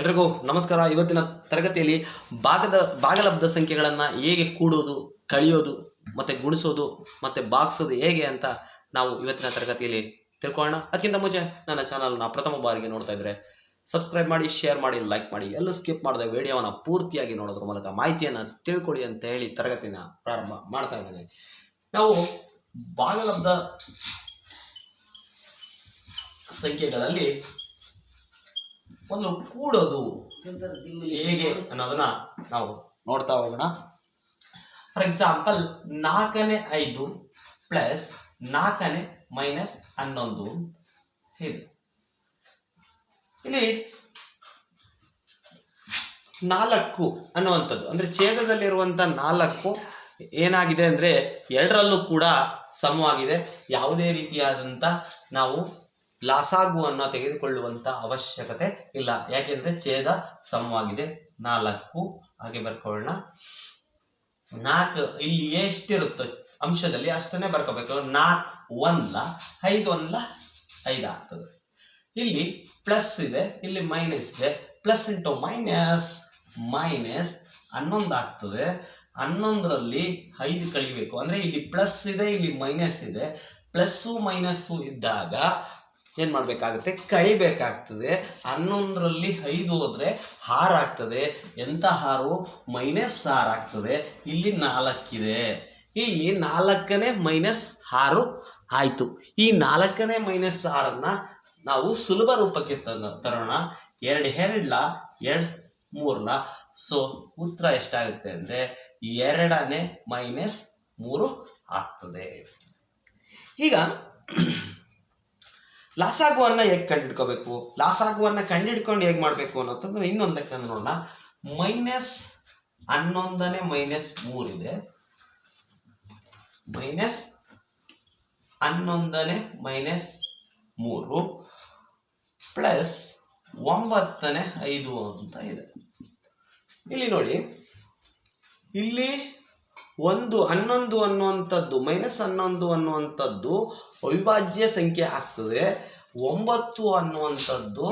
ಎಲ್ರಿಗೂ ನಮಸ್ಕಾರ. ಇವತ್ತಿನ ತರಗತಿಯಲ್ಲಿ ಭಾಗದ ಭಾಗಲಬ್ಧ ಸಂಖ್ಯೆಗಳನ್ನು ಹೇಗೆ ಕೂಡೋದು ಕಳಿಯೋದು ಮತ್ತೆ ಗುಣಿಸೋದು, ಮತ್ತೆ ಬಾಗಿಸೋದು ಹೇಗೆ ಅಂತ ನಾವು ಇವತ್ತಿನ ತರಗತಿಯಲ್ಲಿ ತಿಳ್ಕೊಳ್ಳೋಣ. ಅದಕ್ಕಿಂತ ಮುಂಚೆ ನನ್ನ ಚಾನಲ್ನ ಪ್ರಥಮ ಬಾರಿಗೆ ನೋಡ್ತಾ ಇದ್ರೆ ಸಬ್ಸ್ಕ್ರೈಬ್ ಮಾಡಿ ಶೇರ್ ಮಾಡಿ ಲೈಕ್ ಮಾಡಿ, ಎಲ್ಲೂ ಸ್ಕಿಪ್ ಮಾಡದೆ ವಿಡಿಯೋವನ್ನು ಪೂರ್ತಿಯಾಗಿ ನೋಡೋದ್ರ ಮೂಲಕ ಮಾಹಿತಿಯನ್ನು ತಿಳ್ಕೊಳ್ಳಿ ಅಂತ ಹೇಳಿ ತರಗತಿನ ಪ್ರಾರಂಭ ಮಾಡ್ತಾ ಇದ್ದೇನೆ. ನಾವು ಭಾಗಲಬ್ಧ ಸಂಖ್ಯೆಗಳಲ್ಲಿ ಒಂದು ಕೂಡೋದು ಹೇಗೆ ಅನ್ನೋದನ್ನ ನಾವು ನೋಡ್ತಾ ಹೋಗೋಣ. ಫಾರ್ ಎಕ್ಸಾಂಪಲ್ ನಾಲ್ಕನೇ ಐದು ಪ್ಲಸ್ ನಾಲ್ಕನೇ ಮೈನಸ್ ಹನ್ನೊಂದು. ಇದೆ ಇಲ್ಲಿ ನಾಲ್ಕು ಅನ್ನುವಂಥದ್ದು ಅಂದ್ರೆ ಛೇದದಲ್ಲಿರುವಂತ ನಾಲ್ಕು ಏನಾಗಿದೆ ಅಂದ್ರೆ ಎರಡರಲ್ಲೂ ಕೂಡ ಸಮವಾಗಿದೆ. ಯಾವುದೇ ರೀತಿಯಾದಂತ ನಾವು ಲಾಸಾಗುವನ್ನು ತೆಗೆದುಕೊಳ್ಳುವಂತ ಅವಶ್ಯಕತೆ ಇಲ್ಲ. ಯಾಕೆಂದ್ರೆ ಛೇದ ಸಮವಾಗಿದೆ. ನಾಲ್ಕು. ಹಾಗೆ ಬರ್ಕೊಳ್ಳೋಣ. ನಾಲ್ಕು, ಇಲ್ಲಿ ಎಷ್ಟಿರುತ್ತೋ ಅಂಶದಲ್ಲಿ ಅಷ್ಟನ್ನೇ ಬರ್ಕೋಬೇಕು. ನಾಲ್ಕು, ಒಂದ್ಲ, ಐದು ಒಂದ್ಲ, ಐದು ಆಗ್ತದೆ. ಇಲ್ಲಿ ಪ್ಲಸ್ ಇದೆ, ಇಲ್ಲಿ ಮೈನಸ್ ಇದೆ. ಪ್ಲಸ್ ಇಂಟು ಮೈನಸ್ ಮೈನಸ್ ಹನ್ನೊಂದು ಆಗ್ತದೆ. ಹನ್ನೊಂದರಲ್ಲಿ ಐದು ಕಳಿಬೇಕು ಅಂದ್ರೆ ಇಲ್ಲಿ ಪ್ಲಸ್ ಇದೆ, ಇಲ್ಲಿ ಮೈನಸ್ ಇದೆ. ಪ್ಲಸ್ಸು ಮೈನಸ್ಸು ಇದ್ದಾಗ ಏನ್ ಮಾಡಬೇಕಾಗುತ್ತೆ? ಕಳಿಬೇಕಾಗ್ತದೆ. ಹನ್ನೊಂದರಲ್ಲಿ ಐದು ಹೋದ್ರೆ ಹಾರಾಗ್ತದೆ ಎಂತ ಹಾರು ಮೈನಸ್ ಆರ್ ಆಗ್ತದೆ. ಇಲ್ಲಿ ನಾಲ್ಕಿದೆ. ಇಲ್ಲಿ ನಾಲ್ಕನೇ ಮೈನಸ್ ಆರು ಆಯ್ತು. ಈ ನಾಲ್ಕನೇ ಮೈನಸ್ ಆರನ್ನ ನಾವು ಸುಲಭ ರೂಪಕ್ಕೆ ತಂದ ತರೋಣ. ಎರಡು ಎರಡ್ಲ, ಎರಡು ಮೂರ್ಲ. ಸೊ ಉತ್ತರ ಎಷ್ಟಾಗುತ್ತೆ ಅಂದ್ರೆ ಎರಡನೇ ಮೈನಸ್ ಮೂರು ಆಗ್ತದೆ. ಈಗ ಲಾಸಾಗುವನ್ನ ಹೇಗೆ ಕಂಡಿಡ್ಕೋಬೇಕು? ಲಾಸಾಗುವನ್ನ ಕಂಡಿಡ್ಕೊಂಡು ಹೇಗೆ ಮಾಡಬೇಕು ಅನ್ನೋದನ್ನ ಇನ್ನೊಂದು ಲೆಕ್ಕ ನೋಡೋಣ. ಮೈನಸ್ ಹನ್ನೊಂದನೇ ಮೈನಸ್ ಮೂರಿದೆ. ಮೈನಸ್ ಹನ್ನೊಂದನೇ ಮೈನಸ್ ಮೂರು ಪ್ಲಸ್ ಒಂಬತ್ತನೇ ಐದು ಅಂತ ಇದೆ. ಇಲ್ಲಿ ನೋಡಿ. ಇಲ್ಲಿ ಒಂದು ಹನ್ನೊಂದು ಅನ್ನುವಂಥದ್ದು, ಮೈನಸ್ ಹನ್ನೊಂದು ಅನ್ನುವಂಥದ್ದು ಅವಿಭಾಜ್ಯ ಸಂಖ್ಯೆ ಆಗ್ತದೆ. ಒಂಬತ್ತು ಅನ್ನುವಂಥದ್ದು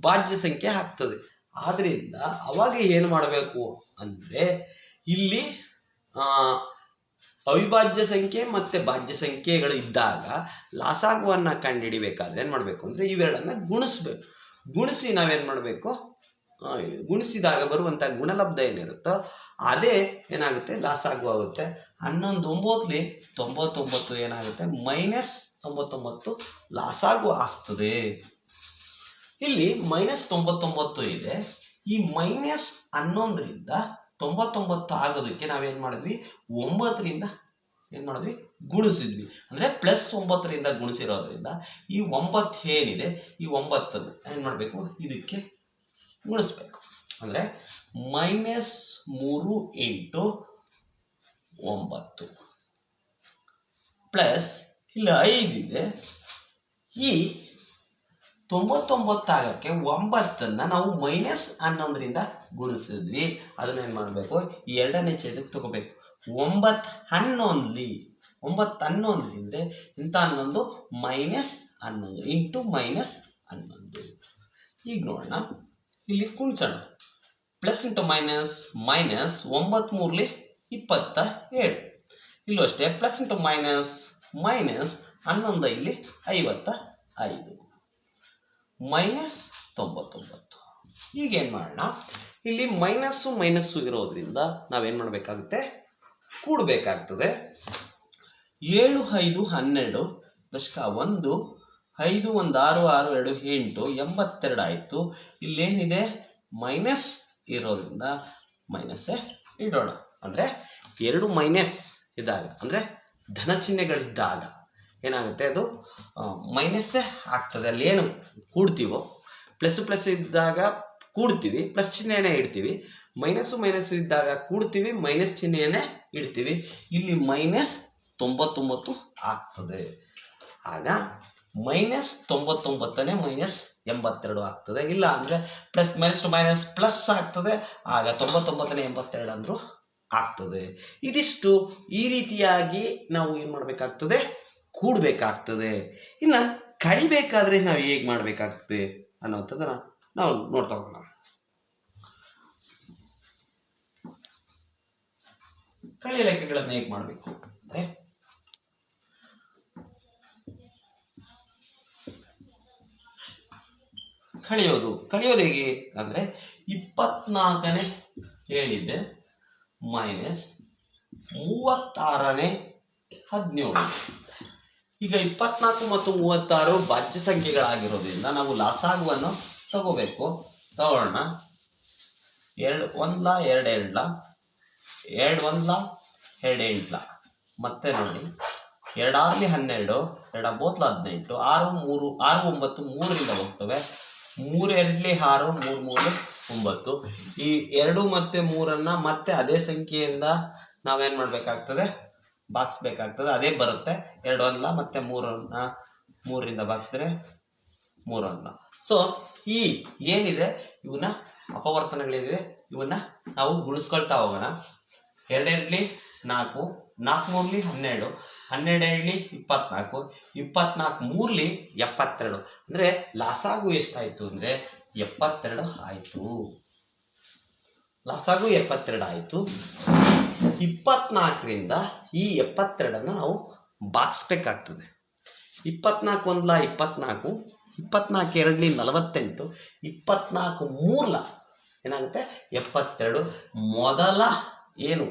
ಭಾಜ್ಯ ಸಂಖ್ಯೆ ಆಗ್ತದೆ. ಆದ್ದರಿಂದ ಅವಾಗ ಏನು ಮಾಡಬೇಕು ಅಂದ್ರೆ ಇಲ್ಲಿ ಅವಿಭಾಜ್ಯ ಸಂಖ್ಯೆ ಮತ್ತೆ ಭಾಜ್ಯ ಸಂಖ್ಯೆಗಳು ಇದ್ದಾಗ ಲಾಸಾಗುವನ್ನ ಕಂಡುಹಿಡಿಬೇಕಾದ್ರೆ ಏನು ಮಾಡಬೇಕು ಅಂದ್ರೆ ಇವೆರಡನ್ನ ಗುಣಿಸ್ಬೇಕು. ಗುಣಿಸಿ ನಾವೇನು ಮಾಡಬೇಕು? ಗುಣಿಸಿದಾಗ ಬರುವಂತ ಗುಣಲಬ್ಧ ಏನಿರುತ್ತೋ ಅದೇ ಏನಾಗುತ್ತೆ? ಲಾಸ್ ಆಗುವಾಗುತ್ತೆ. ಹನ್ನೊಂದು ಒಂಬತ್ತಲಿ ತೊಂಬತ್ತೊಂಬತ್ತು ಏನಾಗುತ್ತೆ? ಮೈನಸ್ ತೊಂಬತ್ತೊಂಬತ್ತು ಲಾಸಾಗು ಆಗ್ತದೆ. ಇಲ್ಲಿ ಮೈನಸ್ ತೊಂಬತ್ತೊಂಬತ್ತು ಇದೆ. ಈ ಮೈನಸ್ ಹನ್ನೊಂದರಿಂದ ತೊಂಬತ್ತೊಂಬತ್ತು ಆಗೋದಕ್ಕೆ ನಾವೇನು ಮಾಡಿದ್ವಿ? ಒಂಬತ್ತರಿಂದ ಏನು ಮಾಡಿದ್ವಿ? ಗುಣಿಸಿದ್ವಿ. ಅಂದರೆ ಪ್ಲಸ್ ಒಂಬತ್ತರಿಂದ ಗುಣಿಸಿರೋದ್ರಿಂದ ಈ ಒಂಬತ್ತು ಏನಿದೆ? ಈ ಒಂಬತ್ತನ್ನು ಏನು ಮಾಡಬೇಕು? ಇದಕ್ಕೆ ಗುಣಿಸ್ಬೇಕು. ಅಂದ್ರೆ ಮೈನಸ್ ಮೂರು ಎಂಟು ಒಂಬತ್ತು. ಪ್ಲಸ್ ಇಲ್ಲಿ ಐದಿದೆ ಈ ತೊಂಬತ್ತೊಂಬತ್ತು ಆಗಕ್ಕೆ ಒಂಬತ್ತನ್ನ ನಾವು ಮೈನಸ್ ಹನ್ನೊಂದರಿಂದ ಗುಣಿಸಿದ್ವಿ. ಅದನ್ನ ಏನ್ ಮಾಡಬೇಕು? ಎರಡನೇ ಛೇದಕ್ಕೆ ತಗೋಬೇಕು. ಒಂಬತ್ತು ಹನ್ನೊಂದ್ಲಿ, ಒಂಬತ್ತು ಹನ್ನೊಂದರಿಂದ ಇಂಥ ಹನ್ನೊಂದು ಮೈನಸ್ ಹನ್ನೊಂದು ಇಂಟು ಮೈನಸ್ ಹನ್ನೊಂದು. ಈಗ ನೋಡೋಣ. ಇಲ್ಲಿ ಕುಣಿಸೋಣ ಪ್ಲಸ್ ಇಂಟು ಮೈನಸ್ ಮೈನಸ್ ಒಂಬತ್ತು ಮೂರ್ಲಿ ಇಪ್ಪತ್ತ ಏಳು. ಇಲ್ಲೂ ಅಷ್ಟೇ, ಪ್ಲಸ್ ಇಂಟು ಮೈನಸ್ ಮೈನಸ್ ಹನ್ನೊಂದು ಇಲ್ಲಿ ಐವತ್ತ ಐದು. ಮೈನಸ್ ತೊಂಬತ್ತೊಂಬತ್ತು. ಈಗೇನು ಮಾಡೋಣ? ಇಲ್ಲಿ ಮೈನಸ್ಸು ಮೈನಸ್ಸು ಇರೋದ್ರಿಂದ ನಾವೇನು ಮಾಡಬೇಕಾಗುತ್ತೆ? ಕೂಡಬೇಕಾಗ್ತದೆ. ಏಳು ಐದು ಹನ್ನೆರಡು ದಶಕ ಒಂದು ಐದು ಒಂದು ಆರು ಆರು ಎರಡು ಎಂಟು ಎಂಬತ್ತೆರಡು ಆಯಿತು. ಇಲ್ಲೇನಿದೆ? ಮೈನಸ್ ಇರೋದ್ರಿಂದ ಮೈನಸ್ಸೇ ಇಡೋಣ. ಅಂದರೆ ಎರಡು ಮೈನಸ್ ಇದ್ದಾಗ, ಅಂದರೆ ಧನ ಚಿಹ್ನೆಗಳಿದ್ದಾಗ ಏನಾಗುತ್ತೆ ಅದು? ಮೈನಸ್ಸೇ ಆಗ್ತದೆ. ಅಲ್ಲಿ ಏನು ಕೂಡ್ತೀವೋ? ಪ್ಲಸ್ ಪ್ಲಸ್ ಇದ್ದಾಗ ಕೂಡ್ತೀವಿ, ಪ್ಲಸ್ ಚಿಹ್ನೆನೇ ಇಡ್ತೀವಿ. ಮೈನಸ್ಸು ಮೈನಸ್ ಇದ್ದಾಗ ಕೂಡ್ತೀವಿ, ಮೈನಸ್ ಚಿಹ್ನೆಯೇ ಇಡ್ತೀವಿ. ಇಲ್ಲಿ ಮೈನಸ್ ತೊಂಬತ್ತೊಂಬತ್ತು ಆಗ್ತದೆ. ಆಗ ಮೈನಸ್ ತೊಂಬತ್ತೊಂಬತ್ತನೇ ಮೈನಸ್ ಎಂಬತ್ತೆರಡು ಆಗ್ತದೆ. ಇಲ್ಲ ಅಂದ್ರೆ plus minus to minus plus ಆಗ್ತದೆ. ಆಗ ತೊಂಬತ್ತೊಂಬತ್ತನೇ ಎಂಬತ್ತೆರಡು ಅಂದ್ರು ಆಗ್ತದೆ. ಇದಿಷ್ಟು ಈ ರೀತಿಯಾಗಿ ನಾವು ಏನು ಮಾಡಬೇಕಾಗ್ತದೆ? ಕೂಡಬೇಕಾಗ್ತದೆ. ಇನ್ನು ಕಳಿಬೇಕಾದ್ರೆ ನಾವು ಹೇಗೆ ಮಾಡಬೇಕಾಗ್ತದೆ ಅನ್ನೋಂಥದ್ದನ್ನ ನಾವು ನೋಡ್ತಾ ಹೋಗೋಣ. ಕಳೆ ಲೆಕ್ಕಗಳನ್ನು ಹೇಗೆ ಮಾಡಬೇಕು? ಅಂದ್ರೆ ಕಳೆಯೋದು ಕಳೆಯೋದು ಹೇಗೆ ಅಂದ್ರೆ ಇಪ್ಪತ್ನಾಲ್ಕನೇ ಹೇಳಿದ್ದೆ ಮೈನಸ್ ಮೂವತ್ತಾರನೇ ಹದಿನೇಳು. ಈಗ ಇಪ್ಪತ್ನಾಲ್ಕು ಮತ್ತು ಮೂವತ್ತಾರು ಭಾಜ್ಯ ಸಂಖ್ಯೆಗಳಾಗಿರೋದ್ರಿಂದ ನಾವು ಲಸಾಗುವನ್ನು ತಗೋಬೇಕು. ತಗೊಳ್ಳೋಣ ಎರಡು ಒಂದ್ಲ, ಎರಡು ಎಂಟ್ಲ ಎರಡು ಒಂದ್ಲ, ಎರಡು ಎಂಟ್ಲ ಮತ್ತೆ ನೋಡಿ. ಎರಡಾರ್ಲಿ ಹನ್ನೆರಡು ಎರಡ ಬೋತ್ಲ ಹದಿನೆಂಟು, ಆರು ಮೂರು, ಆರು ಒಂಬತ್ತು ಮೂರರಿಂದ ಹೋಗ್ತವೆ. ಮೂರು ಎರಡ್ಲಿ ಆರು, ಮೂರು ಮೂರು, ಒಂಬತ್ತು. ಈ ಎರಡು ಮತ್ತೆ ಮೂರನ್ನು ಮತ್ತೆ ಅದೇ ಸಂಖ್ಯೆಯಿಂದ ನಾವೇನು ಮಾಡಬೇಕಾಗ್ತದೆ? ಬಾಗಿಸ್ಬೇಕಾಗ್ತದೆ ಅದೇ ಬರುತ್ತೆ. ಎರಡು ಅಲ್ಲ, ಮತ್ತೆ ಮೂರನ್ನ, ಮೂರರಿಂದ ಬಾಗಿಸಿದ್ರೆ ಮೂರನ್ನ ಸೊ ಈ ಏನಿದೆ? ಇವನ್ನ ಅಪವರ್ತನಗಳಿದೆ ಇವನ್ನ ನಾವು ಗುಣಿಸ್ಕೊಳ್ತಾ ಹೋಗೋಣ. ಎರಡೆರಡ್ಲಿ ನಾಲ್ಕು ನಾಲ್ಕು ಮೂರ್ಲಿ ಹನ್ನೆರಡು. ಹನ್ನೆರಡು ಇಪ್ಪತ್ನಾಲ್ಕು. ಇಪ್ಪತ್ನಾಲ್ಕು ಮೂರ್ಲಿ ಎಪ್ಪತ್ತೆರಡು. ಅಂದರೆ ಲಾಸಾಗು ಎಷ್ಟಾಯಿತು ಅಂದರೆ ಎಪ್ಪತ್ತೆರಡು ಆಯಿತು. ಲಾಸಾಗು ಎಪ್ಪತ್ತೆರಡು ಆಯಿತು. ಇಪ್ಪತ್ನಾಲ್ಕರಿಂದ ಈ ಎಪ್ಪತ್ತೆರಡನ್ನು ನಾವು ಬಾಗಿಸ್ಬೇಕಾಗ್ತದೆ ಇಪ್ಪತ್ನಾಲ್ಕು ಒಂದ್ಲ ಇಪ್ಪತ್ನಾಲ್ಕು ಇಪ್ಪತ್ನಾಲ್ಕು ಎರಡಲಿ ನಲವತ್ತೆಂಟು, ಇಪ್ಪತ್ನಾಲ್ಕು ಮೂರಲ ಏನಾಗುತ್ತೆ? ಎಪ್ಪತ್ತೆರಡು. ಮೊದಲ ಏನು?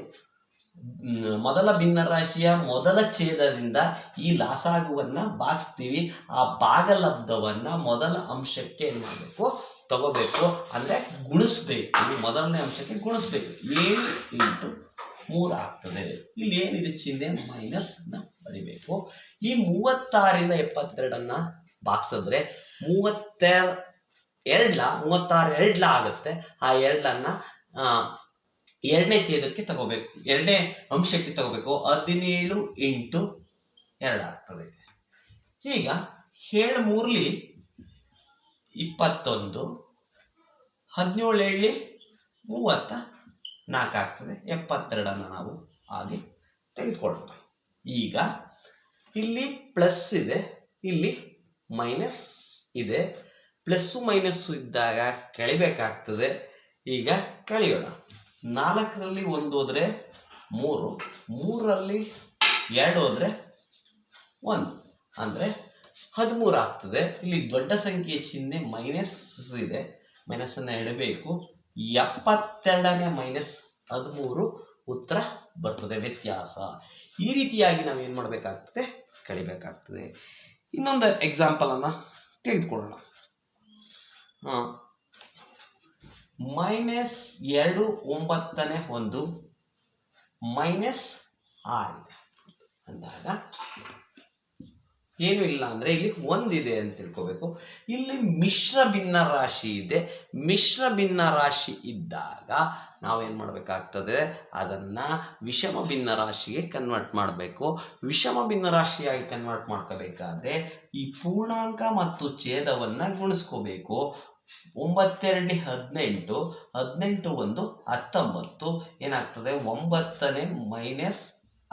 ಮೊದಲ ಭಿನ್ನರಾಶಿಯ ಮೊದಲ ಛೇದದಿಂದ ಈ ಲಾಸಾಗುವನ್ನ ಬಾಗಿಸ್ತೀವಿ ಆ ಭಾಗಲಬ್ಧವನ್ನ ಮೊದಲ ಅಂಶಕ್ಕೆ ಏನು ಮಾಡಬೇಕು? ತಗೋಬೇಕು. ಅಂದ್ರೆ ಗುಣಿಸ್ಬೇಕು. ಮೊದಲನೇ ಅಂಶಕ್ಕೆ ಗುಣಿಸ್ಬೇಕು. ಏಳು ಇಂಟು ಮೂರು ಆಗ್ತದೆ. ಇಲ್ಲಿ ಏನಿದೆ? ಚಿಹ್ನೆ ಮೈನಸ್ನ ಬರಿಬೇಕು. ಈ ಮೂವತ್ತಾರಿಂದ ಎಪ್ಪತ್ತೆರಡನ್ನ ಬಾಗ್ಸಿದ್ರೆ ಮೂವತ್ತೆರ ಎರಡ್ಲ, ಮೂವತ್ತಾರು ಎರಡ್ಲ ಆಗುತ್ತೆ. ಆ ಎರಡ್ಲನ್ನ ಎರಡನೇ ಛೇದಕ್ಕೆ ತಗೋಬೇಕು. ಎರಡನೇ ಅಂಶಕ್ಕೆ ತಗೋಬೇಕು. ಹದಿನೇಳು ಇಂಟು ಎರಡಾಗ್ತದೆ ಈಗ ಏಳು ಮೂರ್ಲಿ ಇಪ್ಪತ್ತೊಂದು, ಹದಿನೇಳು ಏಳ್ಲಿ ಮೂವತ್ತ ನಾಲ್ಕು ಆಗ್ತದೆ. ಎಪ್ಪತ್ತೆರಡನ್ನು ನಾವು ಹಾಗೆ ತೆಗೆದುಕೊಳ್ಳೋಣ. ಈಗ ಇಲ್ಲಿ ಪ್ಲಸ್ ಇದೆ. ಇಲ್ಲಿ ಮೈನಸ್ ಇದೆ. ಪ್ಲಸ್ಸು ಮೈನಸ್ಸು ಇದ್ದಾಗ ಕಳಿಬೇಕಾಗ್ತದೆ. ಈಗ ಕಳಿಯೋಣ. ನಾಲ್ಕರಲ್ಲಿ ಒಂದು ಹೋದ್ರೆ ಮೂರು, ಮೂರರಲ್ಲಿ ಎರಡು ಹೋದ್ರೆ ಒಂದು. ಅಂದರೆ ಹದಿಮೂರು ಆಗ್ತದೆ. ಇಲ್ಲಿ ದೊಡ್ಡ ಸಂಖ್ಯೆಯ ಚಿಹ್ನೆ ಮೈನಸ್ ಇದೆ. ಮೈನಸ್ಸನ್ನು ಇಡಬೇಕು. ಎಪ್ಪತ್ತೆರಡನೇ ಮೈನಸ್ ಹದಿಮೂರು ಉತ್ತರ ಬರ್ತದೆ ವ್ಯತ್ಯಾಸ. ಈ ರೀತಿಯಾಗಿ ನಾವು ಏನು ಮಾಡಬೇಕಾಗ್ತದೆ? ಕಳಿಬೇಕಾಗ್ತದೆ ಇನ್ನೊಂದು ಎಕ್ಸಾಂಪಲನ್ನು ತೆಗೆದುಕೊಳ್ಳೋಣ. ಮೈನಸ್ ಎರಡು ಒಂಬತ್ತನೇ ಒಂದು, ಮೈನಸ್ ಆರ್. ಅಂದಾಗ ಏನು ಇಲ್ಲ ಅಂದ್ರೆ ಇಲ್ಲಿ ಒಂದಿದೆ ಅಂತ ತಿಳ್ಕೋಬೇಕು. ಇಲ್ಲಿ ಮಿಶ್ರ ಭಿನ್ನ ರಾಶಿ ಇದೆ. ಮಿಶ್ರ ಭಿನ್ನ ರಾಶಿ ಇದ್ದಾಗ ನಾವೇನ್ ಮಾಡಬೇಕಾಗ್ತದೆ? ಅದನ್ನ ವಿಷಮ ಭಿನ್ನ ರಾಶಿಗೆ ಕನ್ವರ್ಟ್ ಮಾಡಬೇಕು. ವಿಷಮ ಭಿನ್ನ ರಾಶಿಯಾಗಿ ಕನ್ವರ್ಟ್ ಮಾಡ್ಕೋಬೇಕಾದ್ರೆ ಈ ಪೂರ್ಣಾಂಕ ಮತ್ತು ಛೇದವನ್ನ ಗುಣಿಸ್ಕೋಬೇಕು. ಒಂಬತ್ತೆರಡು ಹದಿನೆಂಟು ಹದಿನೆಂಟು ಒಂದು ಹತ್ತೊಂಬತ್ತು, ಏನಾಗ್ತದೆ? ಒಂಬತ್ತನೇ ಮೈನಸ್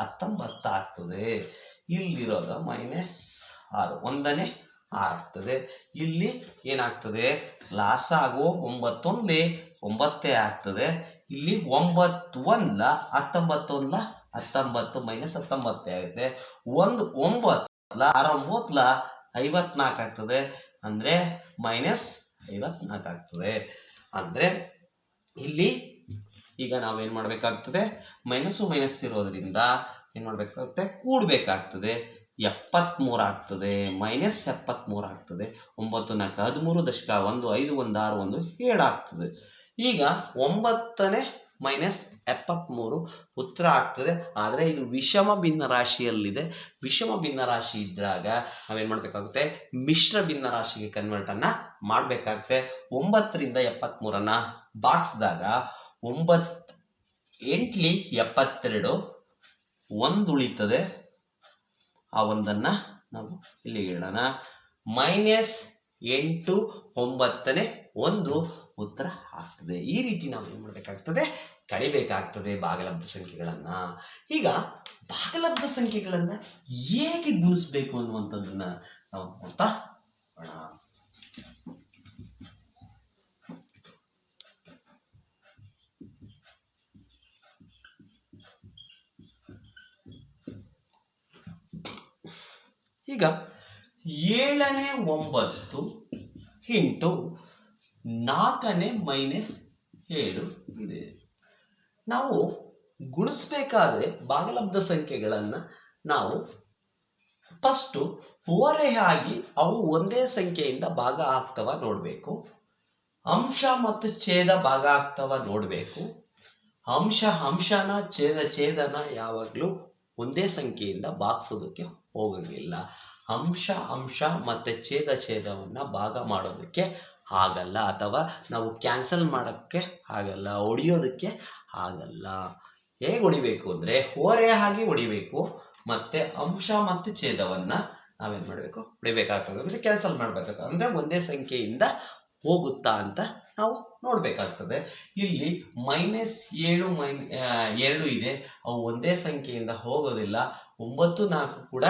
ಹತ್ತೊಂಬತ್ತು ಆಗ್ತದೆ. ಇಲ್ಲಿರೋದು ಮೈನಸ್ ಆರು, ಒಂದನೇ ಆಗ್ತದೆ. ಇಲ್ಲಿ ಏನಾಗ್ತದೆ? ಲಾಸ್ ಆಗೋ ಒಂಬತ್ತೊಂದ್ಲಿ ಒಂಬತ್ತೇ ಆಗ್ತದೆ. ಇಲ್ಲಿ ಒಂಬತ್ತು ಒಂದ್ಲ ಹತ್ತೊಂಬತ್ತೊಂದ್ಲ ಹತ್ತೊಂಬತ್ತು ಮೈನಸ್ ಹತ್ತೊಂಬತ್ತೇ ಆಗುತ್ತೆ. ಒಂದು ಒಂಬತ್ತಲ ಆರೊಂಬತ್ಲ ಐವತ್ನಾಲ್ಕು ಆಗ್ತದೆ. ಅಂದ್ರೆ ಮೈನಸ್ ಐವತ್ನಾಲ್ಕು ಆಗ್ತದೆ ಅಂದ್ರೆ ಇಲ್ಲಿ ಈಗ ನಾವೇನ್ ಮಾಡ್ಬೇಕಾಗ್ತದೆ? ಮೈನಸ್ಸು ಮೈನಸ್ ಇರೋದ್ರಿಂದ ಏನು ಮಾಡ್ಬೇಕಾಗುತ್ತೆ? ಕೂಡಬೇಕಾಗ್ತದೆ. ಎಪ್ಪತ್ಮೂರು ಆಗ್ತದೆ. ಮೈನಸ್ ಎಪ್ಪತ್ಮೂರು ಆಗ್ತದೆ. ಒಂಬತ್ತು ನಾಲ್ಕು, ಹದಿಮೂರು ದಶಕ ಒಂದು, ಐದು, ಒಂದು, ಆರು, ಒಂದು, ಏಳು ಆಗ್ತದೆ. ಈಗ ಒಂಬತ್ತನೇ ಮೈನಸ್ ಎಪ್ಪತ್ತ್ಮೂರು ಉತ್ತರ ಆಗ್ತದೆ. ಆದರೆ ಇದು ವಿಷಮ ಭಿನ್ನ ರಾಶಿಯಲ್ಲಿದೆ. ವಿಷಮ ಭಿನ್ನ ರಾಶಿ ಇದ್ದಾಗ ನಾವೇನು ಮಾಡಬೇಕಾಗುತ್ತೆ? ಮಿಶ್ರ ಭಿನ್ನ ರಾಶಿಗೆ ಕನ್ವರ್ಟನ್ನು ಮಾಡಬೇಕಾಗುತ್ತೆ. ಒಂಬತ್ತರಿಂದ ಎಪ್ಪತ್ತ್ಮೂರನ್ನು ಬಾಕ್ಸ್ದಾಗ ಒಂಬತ್ ಎಂಟ್ಲಿ ಎಪ್ಪತ್ತೆರಡು ಒಂದು ಉಳಿತದೆ. ಆ ಒಂದನ್ನು ನಾವು ಇಲ್ಲಿ ಇಡೋಣ ಮೈನಸ್ ಎಂಟು ಒಂಬತ್ತನೇ ಒಂದು ಉತ್ತರ ಆಗ್ತದೆ. ಈ ರೀತಿ ನಾವು ಏನು ಮಾಡಬೇಕಾಗ್ತದೆ? ಕಳಿಬೇಕಾಗ್ತದೆ ಭಾಗಲಬ್ಧ ಸಂಖ್ಯೆಗಳನ್ನು. ಈಗ ಭಾಗಲಬ್ಧ ಸಂಖ್ಯೆಗಳನ್ನು ಹೇಗೆ ಗುಣಿಸ್ಬೇಕು ಅನ್ನುವಂಥದ್ದನ್ನ ನಾವು ನೋಡ್ತಾ ನೋಡೋಣ ಈಗ ಏಳನೇ ಒಂಬತ್ತು ಇಂಟು ನಾಲ್ಕನೇ ಮೈನಸ್ ಏಳು ಇದೆ. ನಾವು ಗುಣಿಸ್ಬೇಕಾದ್ರೆ ಭಾಗಲಬ್ಧ ಸಂಖ್ಯೆಗಳನ್ನು ನಾವು ಫಸ್ಟು ಓರೆಯಾಗಿ ಅವು ಒಂದೇ ಸಂಖ್ಯೆಯಿಂದ ಭಾಗ ಆಗ್ತವ ನೋಡಬೇಕು. ಅಂಶ ಮತ್ತು ಛೇದ ಭಾಗ ಆಗ್ತವ ನೋಡಬೇಕು. ಅಂಶ, ಅಂಶನ, ಛೇದ, ಛೇದನ ಯಾವಾಗಲೂ ಒಂದೇ ಸಂಖ್ಯೆಯಿಂದ ಭಾಗಿಸೋದಕ್ಕೆ ಹೋಗಂಗಿಲ್ಲ. ಅಂಶ ಅಂಶ ಮತ್ತು ಛೇದ, ಛೇದವನ್ನು ಭಾಗ ಮಾಡೋದಕ್ಕೆ ಆಗಲ್ಲ ಅಥವಾ ನಾವು ಕ್ಯಾನ್ಸಲ್ ಮಾಡೋಕ್ಕೆ ಆಗಲ್ಲ ಹೊಡಿಯೋದಕ್ಕೆ ಆಗಲ್ಲ ಹೇಗೆ ಹೊಡಿಬೇಕು ಅಂದರೆ ಆಗಿ ಹೊಡಿಬೇಕು, ಮತ್ತು ಅಂಶ ಮತ್ತು ಛೇದವನ್ನು ನಾವೇನು ಮಾಡಬೇಕು? ಹೊಡಿಬೇಕಾಗ್ತದೆ. ಅಂದರೆ ಕ್ಯಾನ್ಸಲ್ ಮಾಡಬೇಕಾಗ್ತದೆ. ಅಂದರೆ ಒಂದೇ ಸಂಖ್ಯೆಯಿಂದ ಹೋಗುತ್ತಾ ಅಂತ ನಾವು ನೋಡಬೇಕಾಗ್ತದೆ. ಇಲ್ಲಿ ಮೈನಸ್ ಏಳು ಮೈನ್ ಎರಡು ಇದೆ. ಅವು ಒಂದೇ ಸಂಖ್ಯೆಯಿಂದ ಹೋಗೋದಿಲ್ಲ. ಒಂಬತ್ತು ನಾಲ್ಕು ಕೂಡ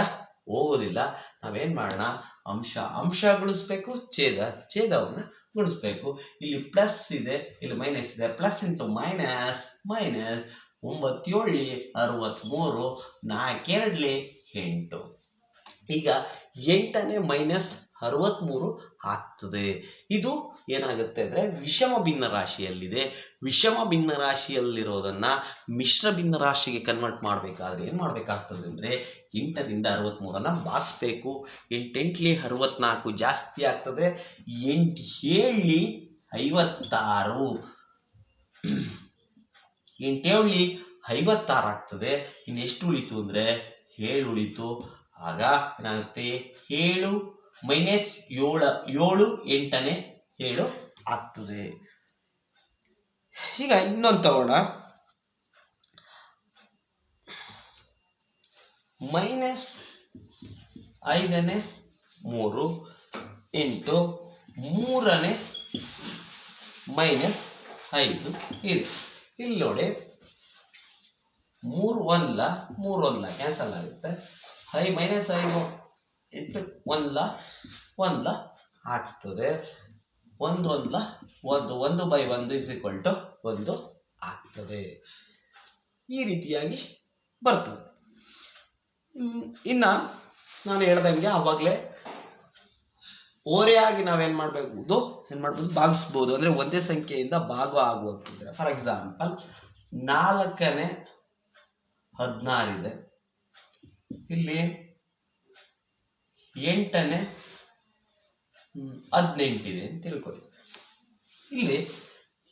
ಹೋಗೋದಿಲ್ಲ. ನಾವೇನು ಮಾಡೋಣ? ಅಂಶ. ಅಂಶ ಗುಣಿಸ್ಬೇಕು, ಛೇದ. ಛೇದವನ್ನು ಗುಣಿಸ್ಬೇಕು. ಇಲ್ಲಿ ಪ್ಲಸ್ ಇದೆ, ಇಲ್ಲಿ ಮೈನಸ್ ಇದೆ. ಪ್ಲಸ್ ಇಂಟು ಮೈನಸ್ ಮೈನಸ್ ಒಂಬತ್ತೇಳಲಿ ಅರವತ್ತ್ಮೂರು ನಾಲ್ಕೆರಡ್ಲಿ ಎಂಟು. ಈಗ ಎಂಟನೇ ಮೈನಸ್ ಅರವತ್ತ್ಮೂರು ಆಗ್ತದೆ. ಇದು ಏನಾಗುತ್ತೆ ಅಂದರೆ ವಿಷಮ ಭಿನ್ನ ರಾಶಿಯಲ್ಲಿದೆ. ವಿಷಮ ಭಿನ್ನ ರಾಶಿಯಲ್ಲಿರೋದನ್ನು ಮಿಶ್ರ ಭಿನ್ನ ರಾಶಿಗೆ ಕನ್ವರ್ಟ್ ಮಾಡಬೇಕಾದ್ರೆ ಏನು ಮಾಡಬೇಕಾಗ್ತದೆ ಅಂದರೆ ಎಂಟರಿಂದ ಅರವತ್ತ್ಮೂರನ್ನು ಬಾಗಿಸ್ಬೇಕು ಎಂಟೆಂಟ್ಲಿ ಅರವತ್ನಾಲ್ಕು ಜಾಸ್ತಿ ಆಗ್ತದೆ. ಎಂಟು ಹೇಳಿ ಐವತ್ತಾರು. ಎಂಟೇಳಿ ಐವತ್ತಾರು ಆಗ್ತದೆ. ಇನ್ನೆಷ್ಟು ಉಳಿತು ಅಂದರೆ ಏಳು ಉಳಿತು. ಆಗ ಏನಾಗುತ್ತೆ? ಏಳು ಮೈನಸ್ ಏಳು ಏಳು, ಎಂಟನೇ ಏಳು ಆಗ್ತದೆ. ಈಗ ಇನ್ನೊಂದು ತಗೋಣ. ಮೈನಸ್ ಐದನೇ ಮೂರು ಎಂಟು ಮೂರನೇ ಮೈನಸ್ ಐದು ಇದೆ. ಇಲ್ಲಿ ನೋಡಿ, ಮೂರು ಒಂದ್ಲ ಮೂರು ಒಂದ್ಲ ಕ್ಯಾನ್ಸಲ್ ಆಗುತ್ತೆ. ಐ ಮೈನಸ್ ಐದು ಇಂಟು ಒಂದ್ಲ ಒಂದ್ಲ ಆಗ್ತದೆ. ಒಂದು ಒಂದ್ಲ ಒಂದು ಒಂದು ಬೈ ಒಂದು ಇಸ್ ಈಕ್ವಲ್ ಟು ಒಂದು ಆಗ್ತದೆ. ಈ ರೀತಿಯಾಗಿ ಬರ್ತದೆ. ಇನ್ನ ನಾನು ಹೇಳ್ದಂಗೆ ಆವಾಗಲೇ ಓರೆಯಾಗಿ ನಾವೇನು ಮಾಡಬಹುದು ಏನು ಮಾಡ್ಬೋದು? ಭಾಗಿಸ್ಬೋದು. ಅಂದರೆ ಒಂದೇ ಸಂಖ್ಯೆಯಿಂದ ಭಾಗ ಆಗುವಂತಿದ್ರೆ ಫಾರ್ ಎಕ್ಸಾಂಪಲ್ ನಾಲ್ಕನೇ ಹದಿನಾರಿದೆ ಇಲ್ಲಿ ಎಂಟನೇ ಹದಿನೆಂಟಿದೆ ಅಂತ ತಿಳ್ಕೊಳ್ಳಿ. ಇಲ್ಲಿ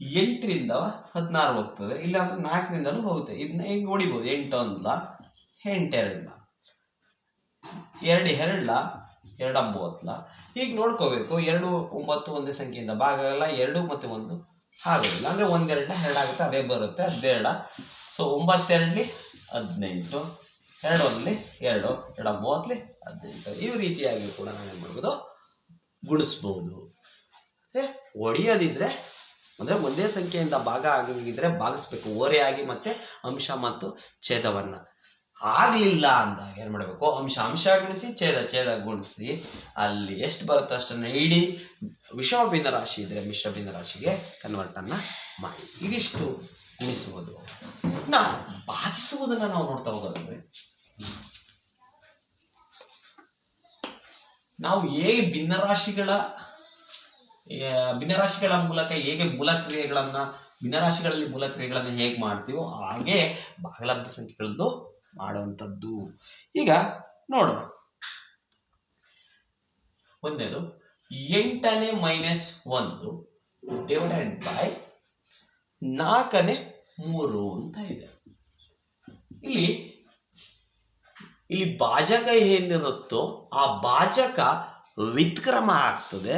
ಎಂಟರಿಂದ ಹದಿನಾರು ಹೋಗ್ತದೆ, ಇಲ್ಲ ಅಂದ್ರೆ ನಾಲ್ಕರಿಂದಲೂ ಹೋಗುತ್ತೆ. ಇದನ್ನ ಹೆಂಗೆ ಹೊಡಿಬೋದು? ಎಂಟು ಒಂದ್ಲ ಎಂಟೆರಡ್ಲ. ಎರಡು ಎರಡ್ಲ ಎರಡು ಒಂಬತ್ತಲ ಈಗ ನೋಡ್ಕೋಬೇಕು, ಎರಡು, ಒಂಬತ್ತು ಒಂದೇ ಸಂಖ್ಯೆಯಿಂದ ಭಾಗ ಆಗಲ್ಲ, ಎರಡು ಮತ್ತು ಒಂದು ಆಗೋದಿಲ್ಲ. ಅಂದರೆ ಒಂದೆರಡ್ಲ ಎರಡಾಗುತ್ತೆ ಅದೇ ಬರುತ್ತೆ, ಅದು ಬೇಡ. ಸೊ ಒಂಬತ್ತೆರಡ್ಲಿ ಹದಿನೆಂಟು ಎರಡು ಒಂದ್ಲಿ ಎರಡು ಎರಡು ಹದಿನೆಂಟು ಈ ರೀತಿಯಾಗಿ ಕೂಡ ನಾವೇನು ಮಾಡ್ಬೋದು? ಗುಣಿಸ್ಬೋದು. ಮತ್ತೆ ಒಡೆಯೋದಿದ್ರೆ, ಅಂದರೆ ಒಂದೇ ಸಂಖ್ಯೆಯಿಂದ ಭಾಗ ಆಗಿದ್ರೆ ಭಾಗಿಸ್ಬೇಕು. ಓರೆಯಾಗಿ ಮತ್ತೆ ಅಂಶ ಮತ್ತು ಛೇದವನ್ನು. ಆಗಲಿಲ್ಲ ಅಂದಾಗ ಏನು ಮಾಡಬೇಕು? ಅಂಶ ಅಂಶ ಗುಣಿಸಿ, ಛೇದ ಛೇದ ಗುಣಿಸಿ. ಅಲ್ಲಿ ಎಷ್ಟು ಬರುತ್ತೋ ಅಷ್ಟನ್ನು ಇಡೀ ವಿಷಮ ಭಿನ್ನ ರಾಶಿ ಇದ್ರೆ ಮಿಶ್ರ ಭಿನ್ನ ರಾಶಿಗೆ ಕನ್ವರ್ಟನ್ನು ಮಾಡಿ. ಇದಿಷ್ಟು ಗುಣಿಸುವುದು ನಾ ಭಾಗಿಸುವುದನ್ನು ನಾವು ನೋಡ್ತಾ ಹೋಗೋದಂದ್ರೆ ನಾವು ಹೇಗೆ ಭಿನ್ನರಾಶಿಗಳ ಭಿನ್ನರಾಶಿಗಳ ಮೂಲಕ ಹೇಗೆ ಮೂಲ ಕ್ರಿಯೆಗಳನ್ನ, ಭಿನ್ನರಾಶಿಗಳಲ್ಲಿ ಮೂಲ ಕ್ರಿಯೆಗಳನ್ನು ಹೇಗೆ ಮಾಡ್ತೀವೋ ಹಾಗೆ ಭಾಗಲಬ್ಧ ಸಂಖ್ಯೆಗಳದ್ದು ಮಾಡುವಂಥದ್ದು. ಈಗ ನೋಡೋಣ. ಒಂದೇದು, ಎಂಟನೇ ಮೈನಸ್ ಒಂದು ಡಿವೈಡೆಡ್ ಬೈ ನಾಲ್ಕನೇ ಮೂರು ಅಂತ ಇದೆ. ಇಲ್ಲಿ ಇಲ್ಲಿ ಭಾಜಕ ಏನಿರುತ್ತೋ ಆ ಭಾಜಕ ವಿತ್ಕ್ರಮ ಆಗ್ತದೆ.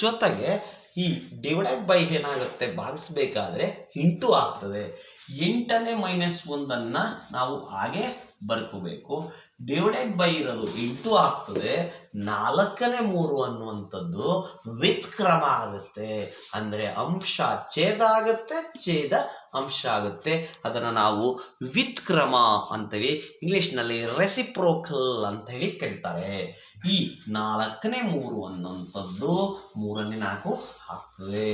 ಜೊತೆಗೆ ಈ ಡಿವೈಡೆಡ್ ಬೈ ಏನಾಗುತ್ತೆ? ಭಾಗಿಸ್ಬೇಕಾದ್ರೆ ಇಂಟು ಆಗ್ತದೆ. ಎಂಟನೇ ಮೈನಸ್ ಒಂದನ್ನು ನಾವು ಹಾಗೆ ಬರ್ಕೋಬೇಕು. ಡಿವೈಡೆಡ್ ಬೈ ಇರೋದು ಇಂಟು ಆಗ್ತದೆ, ನಾಲ್ಕನೇ ಮೂರು ಅನ್ನುವಂಥದ್ದು ವಿತ್ ಕ್ರಮ ಆಗುತ್ತೆ. ಅಂದರೆ ಅಂಶ ಛೇದ ಆಗುತ್ತೆ, ಛೇದ ಅಂಶ ಆಗುತ್ತೆ. ಅದನ್ನು ನಾವು ವಿತ್ ಕ್ರಮ ಅಂತೀವಿ ಇಂಗ್ಲಿಷ್ನಲ್ಲಿ ರೆಸಿಪ್ರೋಕಲ್ ಅಂತ ಹೇಳಿ ಕರೀತಾರೆ. ಈ ನಾಲ್ಕನೇ ಮೂರು ಅನ್ನುವಂಥದ್ದು ಮೂರನೇ ನಾಲ್ಕು ಆಗ್ತದೆ.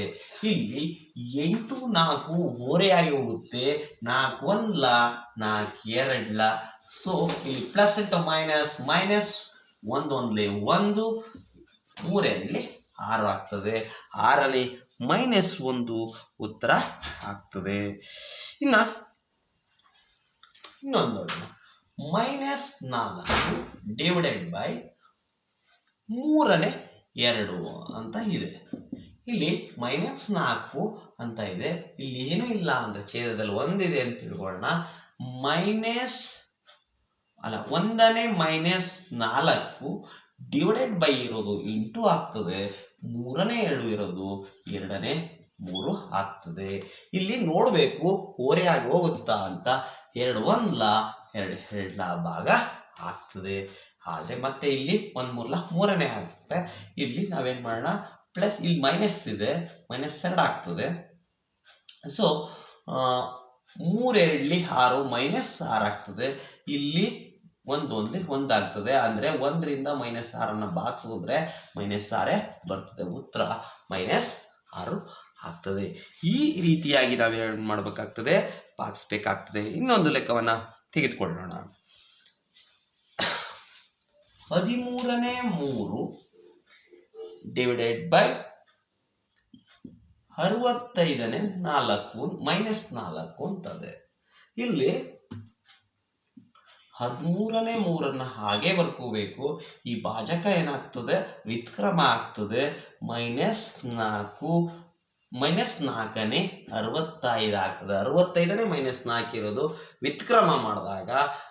ಇಲ್ಲಿ ಎಂಟು ನಾಲ್ಕು ಓರೆಯಾಗಿ ಹೋಗುತ್ತೆ. ನಾಲ್ಕು ಒಂದ್ಲ, ನಾಲ್ಕು ಎರಡ್ಲ ಸೊ ಇಲ್ಲಿ ಪ್ಲಸ್ ಇಂಟು ಮೈನಸ್ ಮೈನಸ್ ಒಂದೊಂದ್ಲಿ ಒಂದು ಮೂರರಲ್ಲಿ ಆರು ಆಗ್ತದೆ. ಆರಲ್ಲಿ ಮೈನಸ್ ಒಂದು ಉತ್ತರ ಆಗ್ತದೆ. ಇನ್ನ, ಇನ್ನೊಂದು ನೋಡೋಣ. ಮೈನಸ್ ನಾಲ್ಕು ಡಿವೈಡೆಡ್ ಬೈ ಮೂರನೇ ಎರಡು ಅಂತ ಇದೆ. ಇಲ್ಲಿ ಮೈನಸ್ ನಾಲ್ಕು ಅಂತ ಇದೆ. ಇಲ್ಲಿ ಏನೂ ಇಲ್ಲ ಅಂದರೆ ಛೇದದಲ್ಲಿ ಒಂದಿದೆ ಅಂತ ತಿಳ್ಕೊಳ್ಳೋಣ. ಮೈನಸ್ ಅಲ್ಲ, ಒಂದನೇ ಮೈನಸ್ ನಾಲ್ಕು ಡಿವೈಡೆಡ್ ಬೈ ಇರೋದು ಎಂಟು ಆಗ್ತದೆ, ಮೂರನೇ ಎರಡು ಇರೋದು ಎರಡನೇ ಮೂರು ಆಗ್ತದೆ. ಇಲ್ಲಿ ನೋಡಬೇಕು, ಓರೆ ಆಗಿ ಹೋಗುತ್ತಾ ಅಂತ ಎರಡು ಒಂದ್ಲ, ಎರಡು ಎರಡ್ಲ ಭಾಗ ಆಗ್ತದೆ. ಆದರೆ ಮತ್ತೆ ಇಲ್ಲಿ ಒಂದು ಮೂರ್ಲ ಮೂರನೇ ಆಗುತ್ತೆ. ಇಲ್ಲಿ ನಾವೇನು ಮಾಡೋಣ ಪ್ಲಸ್ ಇಲ್ಲಿ ಮೈನಸ್ ಇದೆ ಮೈನಸ್ ಎರಡು ಆಗ್ತದೆ. ಸೊ ಮೂರೆರಡ್ಲಿ ಆರು ಮೈನಸ್ ಆರು ಆಗ್ತದೆ. ಇಲ್ಲಿ ಒಂದು ಒಂದಕ್ಕೆ ಒಂದಾಗ್ತದೆ. ಅಂದರೆ ಒಂದರಿಂದ ಮೈನಸ್ ಆರನ್ನು ಹೋದ್ರೆ ಮೈನಸ್ ಆರೇ ಬರ್ತದೆ. ಉತ್ತರ ಮೈನಸ್ ಆರು ಆಗ್ತದೆ. ಈ ರೀತಿಯಾಗಿ ನಾವು ಏನು ಮಾಡಬೇಕಾಗ್ತದೆ? ಬಾಗಿಸ್ಬೇಕಾಗ್ತದೆ ಇನ್ನೊಂದು ಲೆಕ್ಕವನ್ನು ತೆಗೆದುಕೊಳ್ಳೋಣ. ಹದಿಮೂರನೇ ಮೂರು ಡಿವೈಡೆಡ್ ಬೈ ಅರವತ್ತೈದನೇ ನಾಲ್ಕು ಮೈನಸ್ ನಾಲ್ಕು ಅಂತದೆ. ಇಲ್ಲಿ ಹದಿಮೂರನೇ ಮೂರನ್ನ ಹಾಗೆ ಬರ್ಕೋಬೇಕು. ಈ ಭಾಜಕ ಏನಾಗ್ತದೆ? ವಿಕ್ರಮ ಆಗ್ತದೆ. ಮೈನಸ್ ನಾಲ್ಕು, ಮೈನಸ್ ನಾಲ್ಕನೇ ಅರವತ್ತೈದು ಆಗ್ತದೆ. ಅರವತ್ತೈದನೇ ಮೈನಸ್ ನಾಲ್ಕು ಇರೋದು ವಿಕ್ರಮ ಮಾಡಿದಾಗ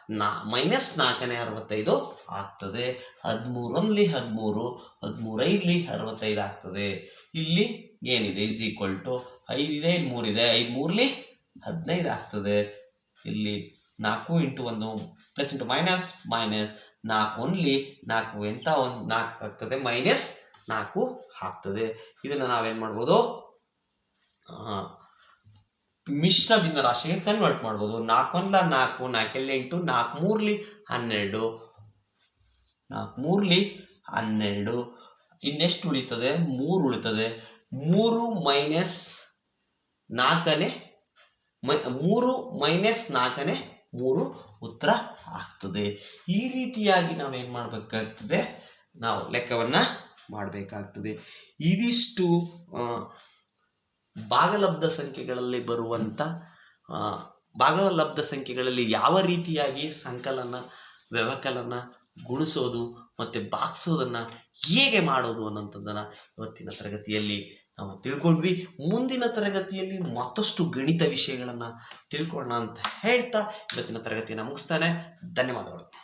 ನಾ, ಮೈನಸ್ ನಾಲ್ಕನೇ ಅರವತ್ತೈದು ಆಗ್ತದೆ. ಹದಿಮೂರಲ್ಲಿ ಹದಿಮೂರು, ಹದಿಮೂರೈದಲಿ ಅರವತ್ತೈದು ಆಗ್ತದೆ. ಇಲ್ಲಿ ಏನಿದೆ? ಇಸ್ ಈಕ್ವಲ್ ಟು ಐದಿದೆ ಐದು ಮೂರಿದೆ. ಐದು ಮೂರ್ಲಿ ಹದಿನೈದು ಆಗ್ತದೆ. ಇಲ್ಲಿ ನಾಲ್ಕು ಇಂಟು ಒಂದು ಪ್ಲಸ್ ಇಂಟು ಮೈನಸ್ ಮೈನಸ್ ನಾಲ್ಕು ಒನ್ಲಿ ನಾಲ್ಕು ಎಂತ ಒಂದು, ನಾಲ್ಕು ಆಗ್ತದೆ ಮೈನಸ್ ನಾಲ್ಕು ಆಗ್ತದೆ. ಇದನ್ನು ನಾವೇನು ಮಾಡ್ಬೋದು? ಮಿಶ್ರ ಮಿಶ್ರ ಭಿನ್ನರಾಶಿಗೆ ಕನ್ವರ್ಟ್ ಮಾಡ್ಬೋದು. ನಾಲ್ಕೊಂದ್ಲ ನಾಲ್ಕು ನಾಲ್ಕೆಲ್ಲ ಎಂಟು, ನಾಲ್ಕು ಮೂರ್ಲಿ ಹನ್ನೆರಡು. ನಾಲ್ಕು ಮೂರ್ಲಿ ಹನ್ನೆರಡು. ಇನ್ನೆಷ್ಟು ಉಳಿತದೆ? ಮೂರು ಉಳಿತದೆ. ಮೂರು ಮೈನಸ್ ನಾಲ್ಕನೇ, ಮೈ, ಮೂರು ಮೈನಸ್ ನಾಲ್ಕನೇ ಮೂರು ಉತ್ತರ ಆಗ್ತದೆ. ಈ ರೀತಿಯಾಗಿ ನಾವೇನು ಮಾಡಬೇಕಾಗ್ತದೆ? ನಾವು ಲೆಕ್ಕವನ್ನು ಮಾಡಬೇಕಾಗ್ತದೆ. ಇದಿಷ್ಟು ಭಾಗಲಬ್ಧ ಸಂಖ್ಯೆಗಳಲ್ಲಿ ಬರುವಂಥ ಭಾಗಲಬ್ಧ ಸಂಖ್ಯೆಗಳಲ್ಲಿ ಯಾವ ರೀತಿಯಾಗಿ ಸಂಕಲನ, ವ್ಯವಕಲನ ಗುಣಿಸೋದು ಮತ್ತು ಬಾಗಿಸೋದನ್ನು ಹೇಗೆ ಮಾಡೋದು ಅನ್ನೋಂಥದ್ದನ್ನು ಇವತ್ತಿನ ತರಗತಿಯಲ್ಲಿ ನಾವು ತಿಳ್ಕೊಂಡ್ವಿ. ಮುಂದಿನ ತರಗತಿಯಲ್ಲಿ ಮತ್ತಷ್ಟು ಗಣಿತ ವಿಷಯಗಳನ್ನು ತಿಳ್ಕೊಳ್ಳೋಣ ಅಂತ ಹೇಳ್ತಾ ಇವತ್ತಿನ ತರಗತಿಯನ್ನು ಮುಗಿಸ್ತಾನೆ. ಧನ್ಯವಾದಗಳು.